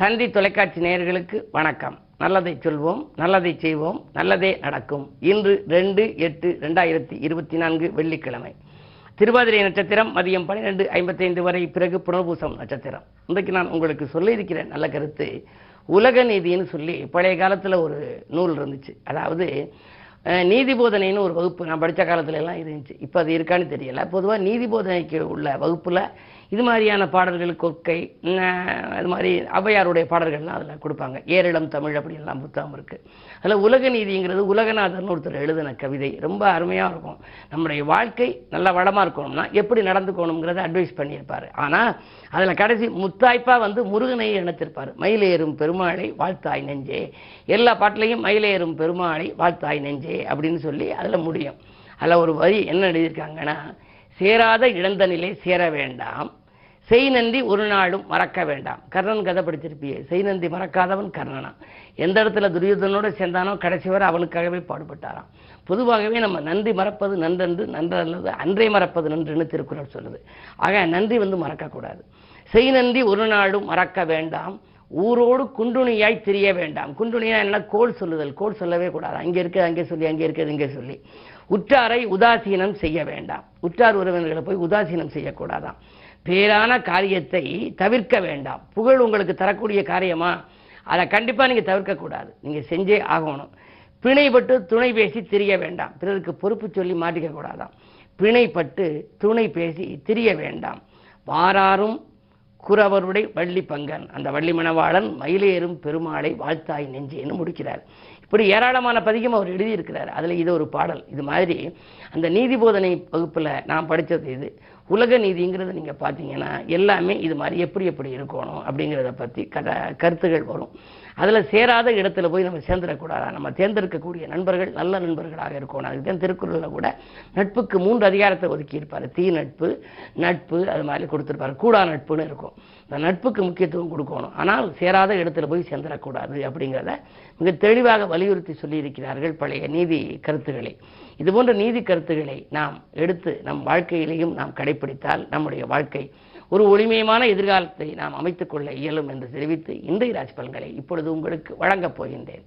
தந்தி தொலைக்காட்சி நேயர்களுக்கு வணக்கம். நல்லதை சொல்வோம் நல்லதை செய்வோம் நல்லதே நடக்கும். இன்று ரெண்டு எட்டு ரெண்டாயிரத்தி இருபத்தி நான்கு வெள்ளிக்கிழமை. திருவாதிரை நட்சத்திரம் மதியம் பன்னிரெண்டு ஐம்பத்தைந்து வரை பிறகு புனர்பூசம் நட்சத்திரம். இன்றைக்கு நான் உங்களுக்கு சொல்லியிருக்கிற நல்ல கருத்து உலக நீதின்னு சொல்லி பழைய காலத்தில் ஒரு நூல் இருந்துச்சு. அதாவது நீதி போதனைன்னு ஒரு வகுப்பு நான் படித்த காலத்துல எல்லாம் இருந்துச்சு. இப்போ அது இருக்கான்னு தெரியல. பொதுவாக நீதி போதனைக்கு உள்ள வகுப்பில் இது மாதிரியான பாடல்கள் கொக்கை அது மாதிரி அவையாருடைய பாடல்கள்லாம் அதில் கொடுப்பாங்க. ஏரிளம் தமிழ் அப்படின்லாம் புத்தகம் இருக்குது அதில் உலக நீதிங்கிறது உலகநாதர்னு ஒருத்தர் எழுதின கவிதை. ரொம்ப அருமையாக இருக்கும். நம்முடைய வாழ்க்கை நல்ல வளமாக இருக்கணும்னா எப்படி நடந்துக்கணுங்கிறத அட்வைஸ் பண்ணியிருப்பார். ஆனால் அதில் கடைசி முத்தாய்ப்பாக வந்து முருகனை இணைத்திருப்பார். மயிலேறும் பெருமாளை வாழ்த்தாய் நெஞ்சே. எல்லா பாட்டிலையும் மயிலேறும் பெருமாளை வாழ்த்தாய் நெஞ்சே அப்படின்னு சொல்லி அதில் முடியும். அதில் ஒரு வரி என்ன எழுதியிருக்காங்கன்னா சேராத இழந்த நிலை சேர வேண்டாம். செய்நந்தி ஒரு நாளும் மறக்க வேண்டாம். கர்ணன் கதை படிச்சிருப்பியே. செய்நந்தி மறக்காதவன் கர்ணனா. எந்த இடத்துல துரியோதனோட சேர்ந்தானோ கடைசி வரை அவனுக்காகவே பாடுபட்டாராம். பொதுவாகவே நம்ம நன்றி மறப்பது நன்றன்று நன்றல்லது அன்றே மறப்பது நன்றுன்னு திருக்குறள் சொல்லுது. ஆக நன்றி வந்து மறக்கக்கூடாது செய் ஒரு நாளும் மறக்க வேண்டாம். ஊரோடு குண்டுணியாய் திரிய வேண்டாம். குண்டுணியா என்ன? கோல் சொல்லுதல். கோல் சொல்லவே கூடாது. அங்கே இருக்கிறது அங்கே சொல்லி அங்கே இருக்கிறது இங்கே சொல்லி. உற்றாரை உதாசீனம் செய்ய வேண்டாம். உற்றார் உறவினர்களை போய் உதாசீனம் செய்யக்கூடாதாம். பேரான காரியத்தை தவிர்க்க வேண்டாம். புகழ் உங்களுக்கு தரக்கூடிய காரியமா? அதை கண்டிப்பாக நீங்கள் தவிர்க்கக்கூடாது. நீங்கள் செஞ்சே ஆகணும். பிணைப்பட்டு துணை பேசி திரிய வேண்டாம். பிறருக்கு பொறுப்பு சொல்லி மாட்டிக்க கூடாதாம். பிணைப்பட்டு துணை பேசி திரிய வேண்டாம். வாராரும் குறவருடைய வள்ளி பங்கன் அந்த வள்ளி மணவாளன் மயிலேறும் பெருமாளை வாழ்த்தாய் நெஞ்சேன்னு முடிக்கிறார். இப்படி ஏராளமான பதிகம் அவர் எழுதியிருக்கிறார். அதில் இது ஒரு பாடல். இது மாதிரி அந்த நீதி போதனை வகுப்பில் நான் படித்தது இது. உலக நீதிங்கிறத நீங்கள் பார்த்தீங்கன்னா எல்லாமே இது மாதிரி எப்படி எப்படி இருக்கணும் அப்படிங்கிறத பற்றி கத கருத்துகள் வரும். அதில் சேராத இடத்துல போய் நம்ம சேர்ந்துடக்கூடாதா? நம்ம தேர்ந்தெடுக்கக்கூடிய நண்பர்கள் நல்ல நண்பர்களாக இருக்கணும். அதுக்கு தான் திருக்குறளில் கூட நட்புக்கு மூன்று அதிகாரத்தை ஒதுக்கியிருப்பார். தீ நட்பு நட்பு அது மாதிரி கொடுத்துருப்பாரு. கூடா நட்புன்னு இருக்கும். இந்த நட்புக்கு முக்கியத்துவம் கொடுக்கணும். ஆனால் சேராத இடத்துல போய் சேர்ந்துடக்கூடாது அப்படிங்கிறத மிக தெளிவாக வலியுறுத்தி சொல்லியிருக்கிறார்கள் பழைய நீதி கருத்துக்களை. இதுபோன்ற நீதி கருத்துக்களை நாம் எடுத்து நம் வாழ்க்கையிலேயும் நாம் கடைபிடித்தால் நம்முடைய வாழ்க்கை ஒரு ஒளிமயமான எதிர்காலத்தை நாம் அமைத்துக் கொள்ள இயலும் என்று தெரிவித்து இன்றைய ராசி பலன்களை இப்பொழுது உங்களுக்கு வழங்கப் போகின்றேன்.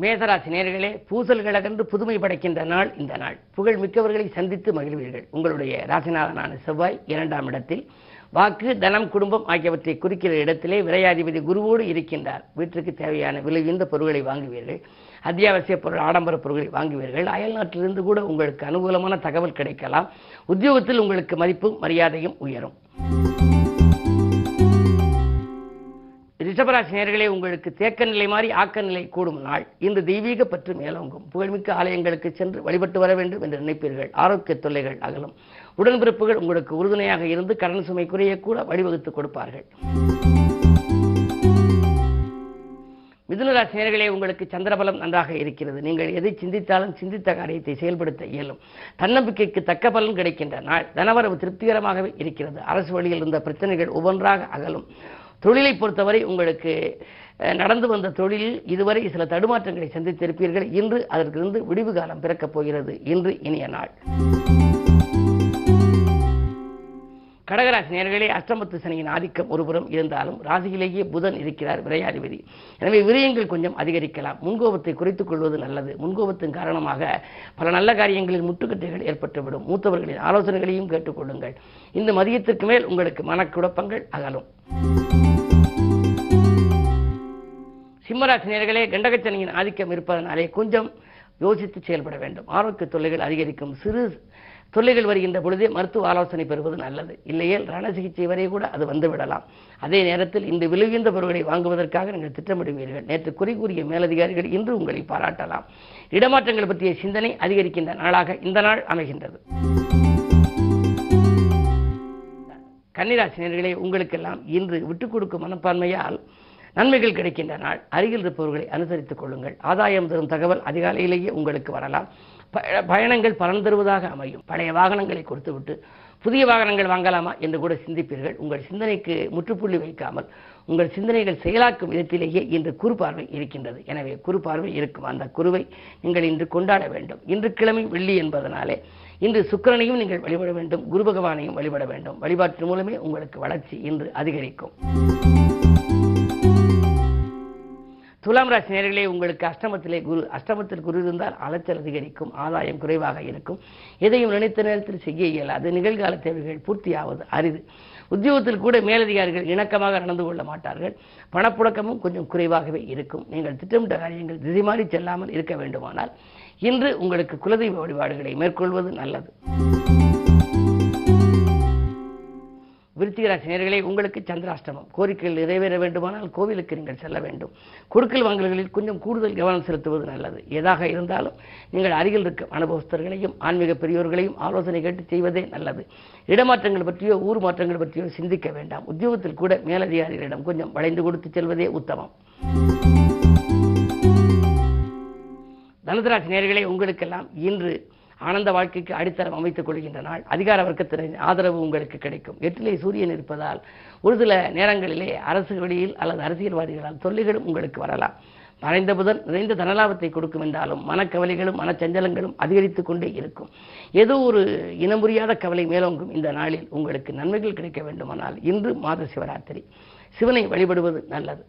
மேசராசி நேர்களே பூசல்கள் அகன்று புதுமை படைக்கின்ற நாள் இந்த நாள். புகழ் மிக்கவர்களை சந்தித்து மகிழ்வீர்கள். உங்களுடைய ராசிநாதனான செவ்வாய் இரண்டாம் இடத்தில். வாக்கு தனம் குடும்பம் ஆகியவற்றை குறிக்கிற இடத்திலே விரையாதிபதி குருவோடு இருக்கின்றார். வீட்டிற்கு தேவையான விலையுந்த பொருட்களை வாங்குவீர்கள். அத்தியாவசிய பொருள் ஆடம்பர பொருட்களை வாங்குவீர்கள். அயல் நாட்டிலிருந்து கூட உங்களுக்கு அனுகூலமான தகவல் கிடைக்கலாம். உத்தியோகத்தில் உங்களுக்கு மதிப்பும் மரியாதையும் உயரும். ரிஷபராசி நேர்களே உங்களுக்கு தேக்க நிலை மாறி ஆக்க நிலை கூடும் நாள். இந்த தெய்வீக பற்று மேலோங்கும். புகழ்மிக்க ஆலயங்களுக்கு சென்று வழிபட்டு வர வேண்டும் என்று நினைப்பீர்கள். ஆரோக்கிய தொல்லைகள் அகலும். உடன்பிறப்புகள் உங்களுக்கு உறுதுணையாக இருந்து கடன் சுமை குறைய கூட வழிவகுத்து கொடுப்பார்கள். மிதுனராசி நேர்களே உங்களுக்கு சந்திரபலம் நன்றாக இருக்கிறது. நீங்கள் எதை சிந்தித்தாலும் சிந்தித்த காரியத்தை செயல்படுத்த இயலும். தன்னம்பிக்கைக்கு தக்க பலன் கிடைக்கின்ற நாள் தனவரவு திருப்திகரமாகவே இருக்கிறது. அரசு வழியில் இருந்த பிரச்சனைகள் ஒவ்வொன்றாக அகலும். தொழிலை பொறுத்தவரை உங்களுக்கு நடந்து வந்த தொழிலில் இதுவரை சில தடுமாற்றங்களை சந்தித்திருப்பீர்கள். இன்று அதற்கிருந்து விடிவு காலம் பிறக்கப் போகிறது. இன்று இனிய நாள். கடகராசி நேர்களே அஷ்டமத்து சனியின் ஆதிக்கம் ஒருபுறம் இருந்தாலும் ராசியிலேயே புதன் இருக்கிறார் விரையாதிபதி. எனவே விரயங்கள் கொஞ்சம் அதிகரிக்கலாம். முன்கோபத்தை குறைத்துக் கொள்வது நல்லது. முன்கோபத்தின் காரணமாக பல நல்ல காரியங்களில் முட்டுக்கட்டைகள் ஏற்பட்டுவிடும். மூத்தவர்களின் ஆலோசனைகளையும் கேட்டுக்கொள்ளுங்கள் இந்த மதியத்திற்கு மேல் உங்களுக்கு மனக்குழப்பங்கள் அகலும். சிம்மராசி நேர்களே கண்டகச்சனியின் ஆதிக்கம் இருப்பதனாலே கொஞ்சம் யோசித்து செயல்பட வேண்டும். ஆரோக்கிய தொல்லைகள் அதிகரிக்கும். சிறு தொல்லைகள் வருகின்ற பொழுதே மருத்துவ ஆலோசனை பெறுவது நல்லது. இல்லையேல் ரண சிகிச்சை வரை கூட அது வந்துவிடலாம் அதே நேரத்தில் இந்த விழுகின்ற பொருட்களை வாங்குவதற்காக நீங்கள் திட்டமிடுவீர்கள். நேற்று குறை கூறிய மேலதிகாரிகள் இன்று உங்களை பாராட்டலாம். இடமாற்றங்கள் பற்றிய சிந்தனை அதிகரிக்கின்ற நாளாக இந்த நாள் அமைகின்றது. கன்னிராசினியர்களே உங்களுக்கெல்லாம் இன்று விட்டுக் கொடுக்கும் மனப்பான்மையால் நன்மைகள் கிடைக்கின்ற நாள். அருகில் இருப்பவர்களை அனுசரித்துக் கொள்ளுங்கள். ஆதாயம் தரும் தகவல் அதிகாலையிலேயே உங்களுக்கு வரலாம். பயணங்கள் பலன் தருவதாக அமையும். பழைய வாகனங்களை கொடுத்துவிட்டு புதிய வாகனங்கள் வாங்கலாமா என்று கூட சிந்திப்பீர்கள். உங்கள் சிந்தனைக்கு முற்றுப்புள்ளி வைக்காமல் உங்கள் சிந்தனைகள் செயலாக்கும் விதத்திலேயே இன்று குறுபார்வை இருக்கின்றது. எனவே குறுபார்வை இருக்கும். அந்த குருவை நீங்கள் இன்று கொண்டாட வேண்டும். இன்று கிழமை வெள்ளி என்பதனாலே இன்று சுக்கரனையும் நீங்கள் வழிபட வேண்டும். குரு பகவானையும் வழிபட வேண்டும். வழிபாட்டின் மூலமே உங்களுக்கு வளர்ச்சி இன்று அதிகரிக்கும். துலாம் ராசி நேர்களே உங்களுக்கு அஷ்டமத்திலே குரு அஷ்டமத்தில் குரு இருந்தால் அலைச்சல் அதிகரிக்கும் ஆதாயம் குறைவாக இருக்கும். எதையும் நினைத்த நேரத்தில் செய்ய இயலாது. நிகழ்கால தேவைகள் பூர்த்தியாவது அரிது. உத்தியோகத்தில் கூட மேலதிகாரிகள் இணக்கமாக நடந்து கொள்ள மாட்டார்கள். பணப்புழக்கமும் கொஞ்சம் குறைவாகவே இருக்கும். நீங்கள் திட்டமிட்ட காரியங்கள் திசை மாறி செல்லாமல் இருக்க வேண்டுமானால் இன்று உங்களுக்கு குலதெய்வ வழிபாடுகளை மேற்கொள்வது நல்லது. விருச்சிகராசி நேர்களே உங்களுக்கு சந்திராஷ்டமம். கோரிக்கைகள் நிறைவேற வேண்டுமானால் கோவிலுக்கு நீங்கள் செல்ல வேண்டும். குறுக்கல் வாங்கல்களில் கொஞ்சம் கூடுதல் கவனம் செலுத்துவது நல்லது. எதாக இருந்தாலும் நீங்கள் அருகில் இருக்கும் அனுபவஸ்தர்களையும் ஆன்மீக பெரியோர்களையும் ஆலோசனை கேட்டு செய்வதே நல்லது. இடமாற்றங்கள் பற்றியோ ஊர் மாற்றங்கள் பற்றியோ சிந்திக்க வேண்டாம். உத்தியோகத்தில் கூட மேலதிகாரிகளிடம் கொஞ்சம் வளைந்து கொடுத்து செல்வதே உத்தமம். தனுதராசி நேர்களை உங்களுக்கெல்லாம் இன்று ஆனந்த வாழ்க்கைக்கு அடித்தளம் அமைத்துக் கொள்கின்ற நாள். அதிகார வர்க்கத்தின் ஆதரவு உங்களுக்கு கிடைக்கும். எட்டிலே சூரியன் இருப்பதால் ஒரு சில நேரங்களிலே அரசு வழியில் அல்லது அரசியல்வாதிகளால் தொல்லைகளும் உங்களுக்கு வரலாம். மறைந்த புதன் நிறைந்த தனலாபத்தை கொடுக்கும் என்றாலும் மனக்கவலைகளும் மனச்சஞ்சலங்களும் அதிகரித்து கொண்டே இருக்கும். ஏதோ ஒரு இனமுறியாத கவலை மேலோங்கும் இந்த நாளில் உங்களுக்கு நன்மைகள் கிடைக்க வேண்டுமானால் இன்று மாத சிவராத்திரி. சிவனை வழிபடுவது நல்லது.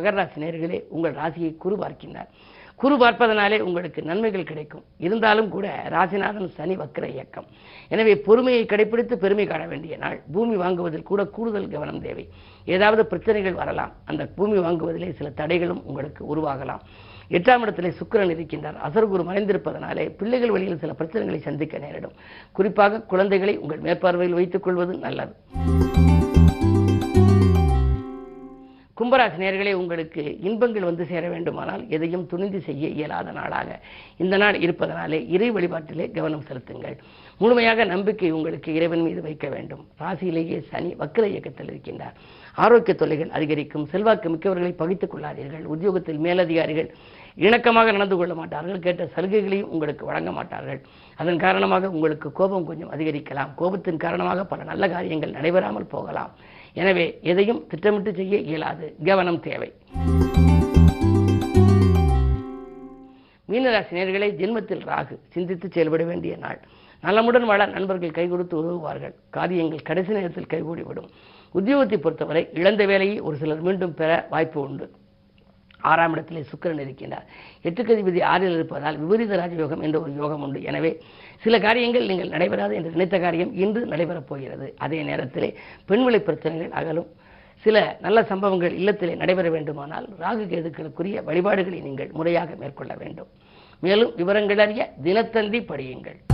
மகர ராசி நேர்களே உங்கள் ராசியை குரு பார்க்கின்றார். குரு பார்ப்பதனாலே உங்களுக்கு நன்மைகள் கிடைக்கும். இருந்தாலும் கூட ராசிநாதன் சனி வக்கர இயக்கம். எனவே பொறுமையை கடைபிடித்து பெருமை காண வேண்டிய நாள். பூமி வாங்குவதில் கூட கூடுதல் கவனம் தேவை. ஏதாவது பிரச்சனைகள் வரலாம். அந்த பூமி வாங்குவதிலே சில தடைகளும் உங்களுக்கு உருவாகலாம். எட்டாம் இடத்திலே சுக்கிரன் இருக்கின்றார். அசர்குரு மறைந்திருப்பதனாலே பிள்ளைகள் வழியில் சில பிரச்சனைகளை சந்திக்க நேரிடும். குறிப்பாக குழந்தைகளை உங்கள் மேற்பார்வையில் வைத்துக் கொள்வது நல்லது. கும்பராசி நேர்களே உங்களுக்கு இன்பங்கள் வந்து சேர வேண்டுமானால் எதையும் துணிந்து செய்ய இயலாத நாளாக இந்த நாள் இருப்பதனாலே இறை வழிபாட்டிலே கவனம் செலுத்துங்கள். முழுமையாக நம்பிக்கை உங்களுக்கு இறைவன் மீது வைக்க வேண்டும். ராசியிலேயே சனி வக்கர இயக்கத்தில் இருக்கின்றார். ஆரோக்கிய தொல்லைகள் அதிகரிக்கும். செல்வாக்கு மிக்கவர்களை பகித்துக் கொள்ளாதீர்கள். உத்தியோகத்தில் மேலதிகாரிகள் இணக்கமாக நடந்து கொள்ள மாட்டார்கள். கேட்ட சலுகைகளையும் உங்களுக்கு வழங்க மாட்டார்கள். அதன் காரணமாக உங்களுக்கு கோபம் கொஞ்சம் அதிகரிக்கலாம். கோபத்தின் காரணமாக பல நல்ல காரியங்கள் நடைபெறாமல் போகலாம். எனவே எதையும் திட்டமிட்டு செய்ய இயலாது. கவனம் தேவை. மீனராசி நேர்களை ஜென்மத்தில் ராகு. சிந்தித்து செயல்பட வேண்டிய நாள். நலமுடன் வாழ நண்பர்கள் கை கொடுத்து உதவுவார்கள். காரியங்கள் கடைசி நேரத்தில் கைகூடிவிடும். உத்தியோகத்தை பொறுத்தவரை இழந்த வேலையை ஒரு சிலர் மீண்டும் பெற வாய்ப்பு உண்டு. ஆறாம் இடத்திலே சுக்கிரன் இருக்கின்றார். எட்டுக்கதிபதி ஆறில் இருப்பதால் விபரீத ராஜயோகம் என்ற ஒரு யோகம் உண்டு. எனவே சில காரியங்கள் நீங்கள் நடைபெறாது என்று நினைத்த காரியம் இன்று நடைபெறப் போகிறது. அதே நேரத்திலே பெண்விளை பிரச்சனைகள் அகலும். சில நல்ல சம்பவங்கள் இல்லத்திலே நடைபெற வேண்டுமானால் ராகு கேதுக்களுக்குரிய வழிபாடுகளை நீங்கள் முறையாக மேற்கொள்ள வேண்டும். மேலும் விவரங்கள் அறிய தினத்தந்தி படியுங்கள்.